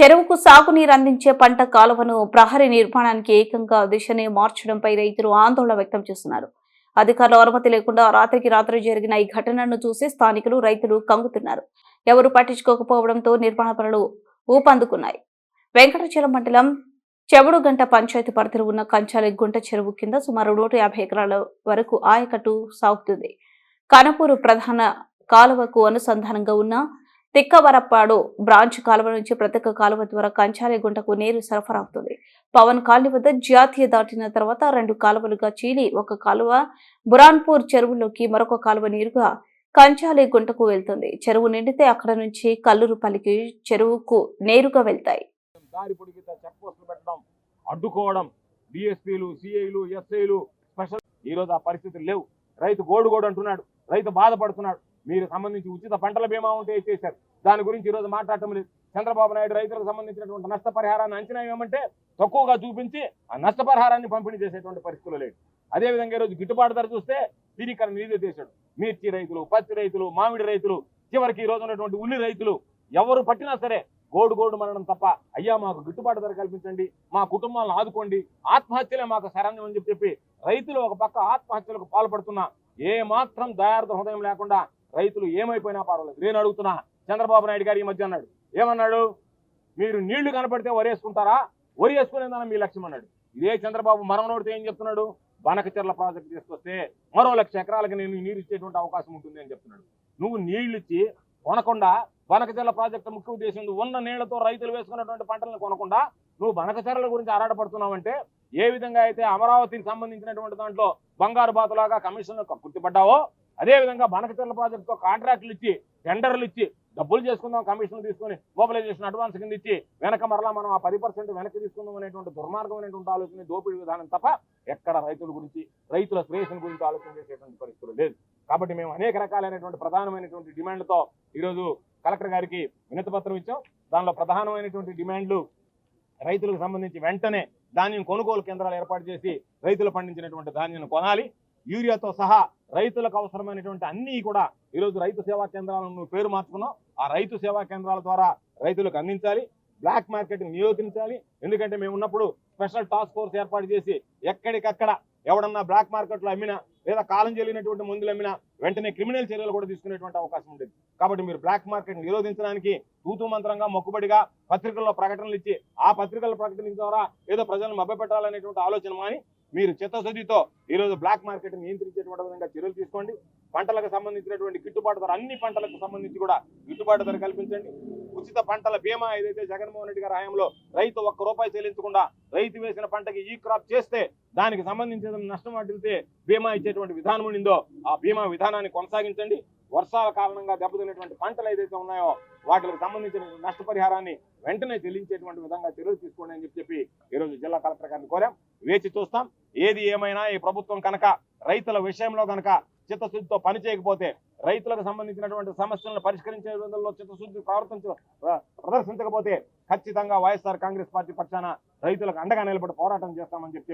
చెరువుకు సాగునీరు అందించే పంట కాలువను ప్రహరీ నిర్మాణానికి ఏకంగా దిశని మార్చడంపై రైతులు ఆందోళన వ్యక్తం చేస్తున్నారు. అధికారుల అనుమతి లేకుండా రాత్రికి రాత్రి జరిగిన ఈ ఘటనను చూసి స్థానికులు రైతులు కంగుతున్నారు. ఎవరు పట్టించుకోకపోవడంతో నిర్మాణ పనులు ఊపందుకున్నాయి. వెంకటాచలం మండలం చెవుడుగంట పంచాయతీ పరిధిలో ఉన్న కంచాలి గుంట చెరువు కింద సుమారు నూట యాభై ఎకరాల వరకు ఆయకట్టు సాగుతుంది. కనపూరు ప్రధాన కాలువకు అనుసంధానంగా ఉన్న తిక్కవరప్పాడు బ్రాంచ్ కాలువ నుంచి ప్రత్యేక కాలువ ద్వారా కంచాలిగుంటకు నీరు సరఫరా అవుతుంది పవన్ కాలనీ వద్ద జాతీయ దాటిన తర్వాత రెండు కాలువలుగా చీలి ఒక కాలువ బురాన్పూర్ చెరువులోకి మరొక కాలువ నీరుగా కంచాలి గుంటకు వెళ్తుంది. చెరువు నిండితే అక్కడ నుంచి కల్లూరుపల్లికి చెరువుకు నేరుగా వెళ్తాయి. దారి పొడిగిత చెక్ పోస్టులు పెట్టడం అడ్డుకోవడం డిఎస్పీలు సిఐలు ఎస్ఐలు స్పెషల్ ఈ రోజు ఆ పరిస్థితులు లేవు. రైతు గోడు గోడు అంటున్నాడు. రైతు బాధపడుతున్నాడు. మీరు సంబంధించి ఉచిత పంటల బీమా ఉంటే చేశారు. దాని గురించి ఈ రోజు మాట్లాడటం లేదు. చంద్రబాబు నాయుడు రైతులకు సంబంధించినటువంటి నష్టపరిహారాన్ని అంచనా ఏమంటే తక్కువగా చూపించి ఆ నష్టపరిహారాన్ని పంపిణీ చేసేటువంటి పరిస్థితులు లేదు అదేవిధంగా ఈరోజు గిట్టుబాటు ధర చూస్తే స్థిరీకరణ నిధి చేశాడు. మిర్చి రైతులు పత్తి రైతులు మామిడి రైతులు చివరికి ఈ ఉన్నటువంటి ఉల్లి రైతులు ఎవరు పట్టినా సరే గోడు గోడు మనడం తప్ప అయ్యా మాకు గిట్టుబాటు ధర కల్పించండి మా కుటుంబాలను ఆదుకోండి ఆత్మహత్యలే మాకు శరణ్యం అని చెప్పి చెప్పి రైతులు ఒక పక్క ఆత్మహత్యలకు పాల్పడుతున్నా ఏ మాత్రం దయార్థ హృదయం లేకుండా రైతులు ఏమైపోయినా పర్వాలేదు. నేను అడుగుతున్నా చంద్రబాబు నాయుడు గారు ఈ మధ్య అన్నాడు. ఏమన్నాడు? మీరు నీళ్ళు కనపడితే వరేసుకుంటారా? వరి వేసుకునేదాన్ని మీ లక్ష్యం అన్నాడు. ఇదే చంద్రబాబు మరమనోడితే ఏం చెప్తున్నాడు? బనకచెర్ల ప్రాజెక్టు తీసుకొస్తే మరో లక్ష ఎకరాలకు నేను నీరు ఇచ్చేటువంటి అవకాశం ఉంటుంది అని చెప్తున్నాడు. నువ్వు నీళ్ళు ఇచ్చి కొనకుండా బనకచెర్ల ప్రాజెక్టు ముఖ్య ఉద్దేశం ఉన్న నీళ్ళతో రైతులు వేసుకున్నటువంటి పంటలను కొనకుండా నువ్వు బనకచెరల గురించి ఆరాటపడుతున్నావంటే ఏ విధంగా అయితే అమరావతికి సంబంధించినటువంటి దాంట్లో బంగారు బాతులాగా కమిషన్ గుర్తుపడ్డావో అదే విధంగా ప్రాజెక్టుతో కాంట్రాక్టులు ఇచ్చి టెండర్లు ఇచ్చి డబ్బులు చేసుకుందాం కమిషన్లు తీసుకొని మొబిలైజేషన్ అడ్వాన్స్ కింద ఇచ్చి వెనక మరలా మనం ఆ పది పర్సెంట్ వెనక్కి తీసుకుందాం అనేటువంటి దుర్మార్గం అనేటువంటి ఆలోచన దోపిడీ విధానం తప్ప ఎక్కడ రైతుల గురించి రైతుల శ్రేయస్సుల గురించి ఆలోచన చేసేటువంటి పరిస్థితులు లేదు. కాబట్టి మేము అనేక రకాలైనటువంటి ప్రధానమైనటువంటి డిమాండ్లతో ఈరోజు కలెక్టర్ గారికి వినతి పత్రం ఇచ్చాం. దానిలో ప్రధానమైనటువంటి డిమాండ్లు రైతులకు సంబంధించి వెంటనే ధాన్యం కొనుగోలు కేంద్రాలు ఏర్పాటు చేసి రైతులు పండించినటువంటి ధాన్యం కొనాలి. యూరియాతో సహా రైతులకు అవసరమైనటువంటి అన్నీ కూడా ఈరోజు రైతు సేవా కేంద్రాలను నువ్వు పేరు మార్చుకున్నావు. ఆ రైతు సేవా కేంద్రాల ద్వారా రైతులకు అందించాలి. బ్లాక్ మార్కెట్ నియోగించాలి ఎందుకంటే మేము ఉన్నప్పుడు స్పెషల్ టాస్క్ ఫోర్స్ ఏర్పాటు చేసి ఎక్కడికక్కడ ఎవడన్నా బ్లాక్ మార్కెట్లో అమ్మినా లేదా కాలం చెల్లినటువంటి మందులు అమ్మినా వెంటనే క్రిమినల్ చర్యలు కూడా తీసుకునేటువంటి అవకాశం ఉంటుంది కాబట్టి మీరు బ్లాక్ మార్కెట్ నిరోధించడానికి తూతూ మంత్రంగా మొక్కుబడిగా పత్రికల్లో ప్రకటనలు ఇచ్చి ఆ పత్రికల ప్రకటన ద్వారా ఏదో ప్రజలను మభ్యపెట్టాలనేటువంటి ఆలోచన మాని మీరు చిత్తశుద్ధితో ఈరోజు బ్లాక్ మార్కెట్ నియంత్రించేటువంటి విధంగా చర్యలు తీసుకోండి. పంటలకు సంబంధించినటువంటి గిట్టుబాటు ధర అన్ని పంటలకు సంబంధించి కూడా గిట్టుబాటు ధర కల్పించండి. ఉచిత పంటల బీమా ఏదైతే జగన్మోహన్ రెడ్డి గారి హయాంలో రైతు ఒక్క రూపాయి చెల్లించకుండా రైతు వేసిన పంటకి ఈ క్రాప్ చేస్తే దానికి సంబంధించిన నష్టం వాటిల్తే బీమా ఇచ్చేటువంటి విధానం ఉండిందో ఆ బీమా విధానాన్ని కొనసాగించండి. వర్షాల కారణంగా దెబ్బతిన్నటువంటి పంటలు ఏదైతే ఉన్నాయో వాటికి సంబంధించిన నష్టపరిహారాన్ని వెంటనే చెల్లించేటువంటి విధంగా చర్యలు తీసుకోండి అని చెప్పి చెప్పి ఈరోజు జిల్లా కలెక్టర్ గారిని కోరాం. వేచి చూస్తాం. ఏది ఏమైనా ఈ ప్రభుత్వం కనుక రైతుల విషయంలో కనుక చిత్తశుద్ధితో పని చేయకపోతే రైతులకు సంబంధించినటువంటి సమస్యలను పరిష్కరించే విధంలో చిత్తశుద్ధి ప్రవర్తించ ప్రదర్శించకపోతే ఖచ్చితంగా వైఎస్ఆర్ కాంగ్రెస్ పార్టీ పక్షాన రైతులకు అండగా నిలబడి పోరాటం చేస్తామని చెప్పి